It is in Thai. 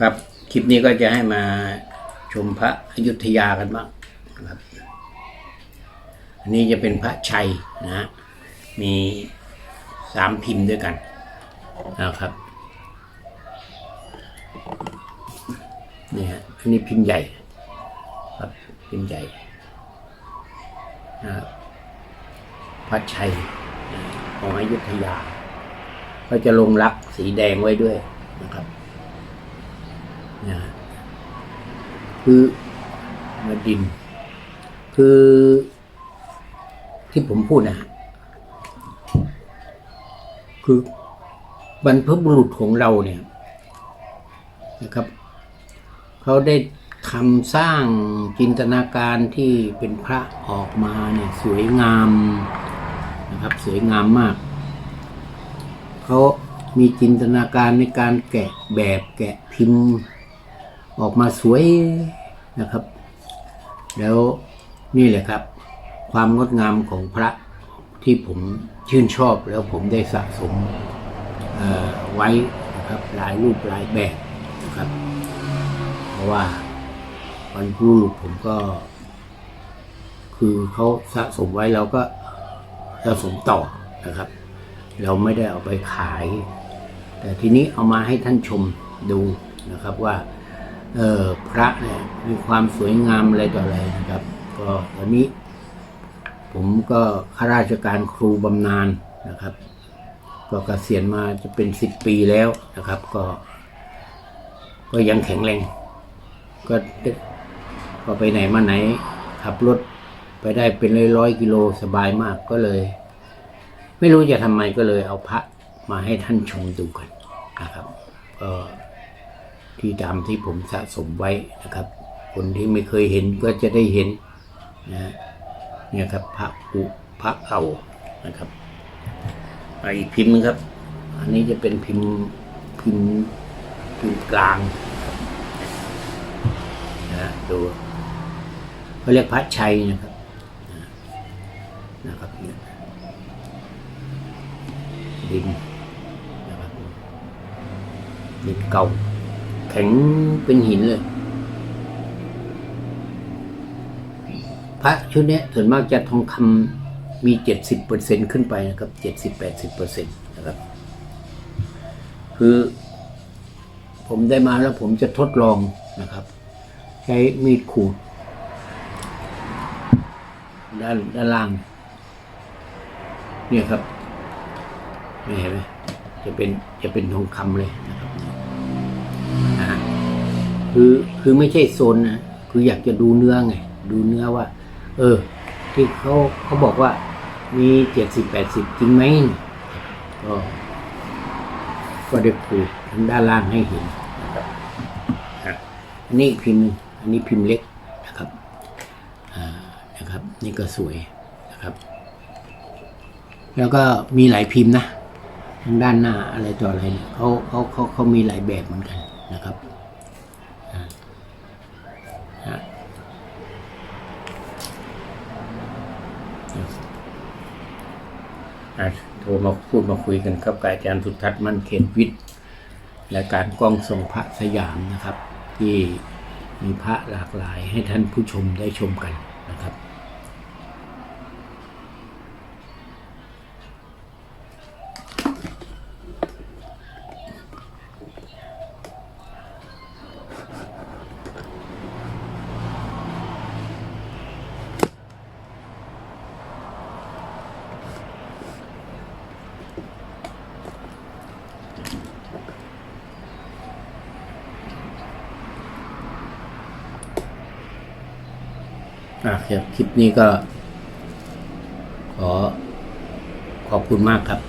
ครับ คลิปนี้ก็จะให้มาชมพระอยุธยากันบ้างครับอันนี้จะเป็นพระชัยนะ มีสามพิมพ์ด้วยกันนะครับนี่ฮะอันนี้พิมพ์ใหญ่ครับพิมพ์ใหญ่นะครับพระชัยของอยุธยา ก็จะลงรักสีแดงไว้ด้วยนะครับ นะคือมาดิน คือที่ผมพูดนะฮะคือบรรพบุรุษของเราเนี่ยนะครับ เขาได้ทำสร้างจินตนาการที่เป็นพระออกมาเนี่ยสวยงามนะครับสวยงามมาก เขามีจินตนาการในการแกะแบบแกะพิมพ์ ออกมาสวยนะครับ แล้วนี่แหละครับ ความงดงามของพระที่ผมชื่นชอบแล้วผมได้สะสมไว้นะครับหลายรูปหลายแบบนะครับ เพราะว่าวันพรุ่งผมก็ คือเขาสะสมไว้เราก็สะสมต่อนะครับ เราไม่ได้เอาไปขาย แต่ทีนี้เอามาให้ท่านชมดูนะครับว่า เออพระเนี่ยมีความสวยงามอะไรต่ออะไรนะครับ ก็ตอนนี้ ผมก็ข้าราชการครูบำนาญนะครับ ก็เกษียณมาจะเป็นสิบปีแล้วนะครับ ก็ ก็ยังแข็งแรง ก็ได้ก็ไปไหนมาไหนขับรถไปได้เป็นร้อยร้อยกิโลสบายมากก็เลย ไม่รู้จะทำไมก็เลยเอาพระมาให้ท่านชมดูกันนะครับก็ ที่ตามที่ผมสะสมไว้นะครับ คนที่ไม่เคยเห็นก็จะได้เห็นนะเนี่ยครับพระอุพระเก่านะครับอีกพิมพ์นึงครับ อันนี้จะเป็นพิมพ์พิมพ์พิมพ์กลางนะฮะดูเขาเรียกพระชัยนะครับนะนะครับเนี่ยดินนะครับดินเก่า แข็งเป็นหินเลย พระชุดนี้ส่วนมากจะทองคำมีเจ็ดสิบเปอร์เซ็นขึ้นไปนะครับเจ็ดสิบแปดสิบเปอร์เซ็นตนะครับ คือ ผมได้มาแล้วผมจะทดลองนะครับ ใช้มีดขูดด้านด้านล่าง เนี่ยครับไม่เห็นไหมจะเป็นจะเป็นทองคำเลยนะครับ คือคือไม่ใช่โซนนะคืออยากจะดูเนื้อไง ดูเนื้อว่า เออ ที่เขาเขาบอกว่า มีเจ็ดสิบแปดสิบจริงไหมก็ก็ได้ขูดทางด้านล่างให้เห็นนะครับอันนี้พิมพ์อันนี้พิมพ์เล็กนะครับอ่านะครับ นี่ก็สวยนะครับ แล้วก็มีหลายพิมพ์นะทางด้านหน้าอะไรต่ออะไรเนี่ยเขาเขาเขาเขามีหลายแบบเหมือนกันนะครับอ่าอะ อะโทรมาพูดมาคุยกันครับกับอาจารย์สุทัศน์มั่นเขตวิทย์และการกล้องทรงพระสยามนะครับ ที่มีพระหลากหลายให้ท่านผู้ชมได้ชมกันนะครับ อะครับคลิปนี้ก็ ขอขอบคุณมากครับ